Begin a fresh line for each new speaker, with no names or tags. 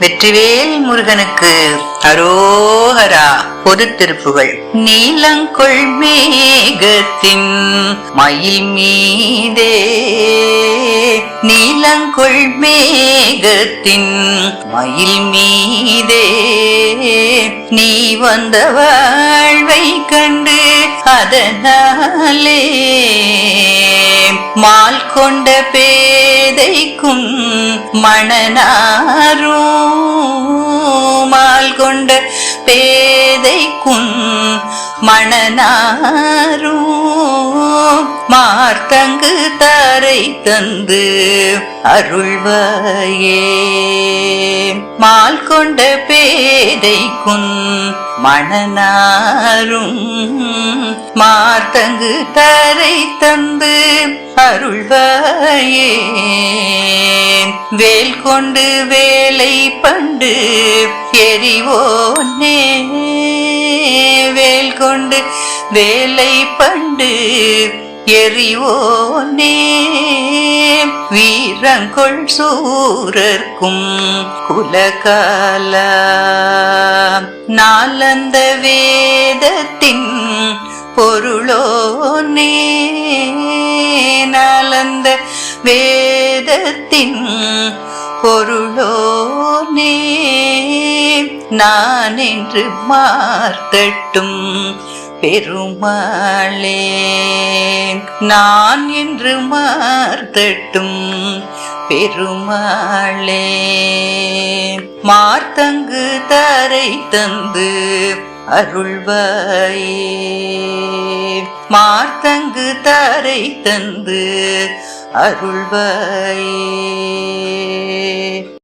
வெற்றிவேல் முருகனுக்கு அரோஹரா பொது திருப்புகள். நீலங்கொள் மேகத்தின் மயில் மீதே. நீலங்கொள் மேகத்தின் மயில் மீதே. நீ வந்த வாழ்வை கண்டு அதனாலே மால் கொண்ட பேதைக்கும் மணனாரும் பேதைக்கும் மணனாரும் மார்த்தங்கு தரை தந்து அருள்வாயே. மால் கொண்ட பேதைக்கும் மணனாரும் மார்த்தங்கு தரை தந்து அருள்வாயே. வேல் கொண்டு வேலை பண்டு எரிவோனே வேல் கொண்டு வேலை பண்டு எறிவோனே. வீரங்கொள் சூரர்க்கும் குலகால. நாலந்த வேதத்தின் பொருளோனே. நாலந்த வேதத்தின் பொருளோனே. நான் என்று மார்த்தட்டும் பெருமாளே. நான் என்று மார்த்தட்டும் பெருமாளே. மார்த்தங்கு தரை தந்து அருள்வாயே. மார்த்தங்கு தரை தந்து அருள்வாயே.